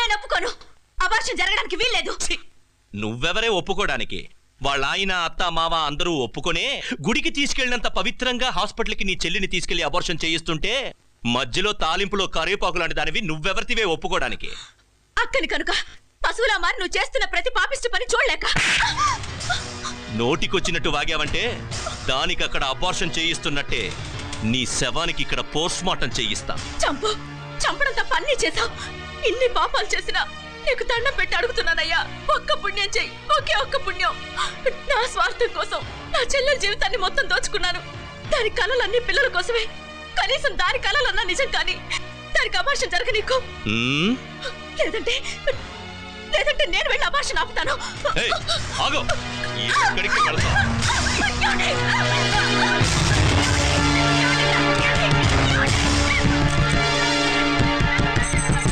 నేను ఒప్పుకోను. అబార్షన్ జరగడానికి వీల్లేదు! నువ్వెవరే ఒప్పుకోడానికి? వాళ్ళ ఆయన అత్త మావ అందరూ ఒప్పుకొనే గుడికి తీసుకెళ్ళినంత పవిత్రంగా హాస్పిటల్కి నీ చెల్లిని తీసుకెళ్ళి అబార్షన్ చేయిస్తుంటే మధ్యలో తాలింపులో కరివేపాకు లాంటి దానివి నువ్వెవరితివే ఒప్పుకోడానికి? అక్కని కనుక పశువులా మారి నువ్వు చేస్తున్న ప్రతి పాపిష్టి పని చూడలేక. నోటికొచ్చినట్టు వాగావంటే దానికి అక్కడ అబార్షన్ చేయిస్తున్నట్టే నీ శవానికి ఇక్కడ పోస్ట్ మార్టం చేయిస్తా. చంపు. చంపడం తప్ప అన్ని చేశావు. ఇన్ని పాపాలు చేసినా నీకు దండం పెట్టి అడుగుతున్నానయ్యా. ఒక్క పుణ్యం చెయ్యి. ఒకే ఒక్క పుణ్యం. నా స్వార్థం కోసం నా చెల్లెల జీవితాన్ని మొత్తం దోచుకున్నాను. దాని కలలన్నీ పిల్లల కోసమే. కనీసం దాని కలలన్నా నిజం కానీ దానికి అభాషణ జరగ నీకు? లేదంటే లేదంటే నేను వెళ్ళి అభాషణ ఆపుతాను.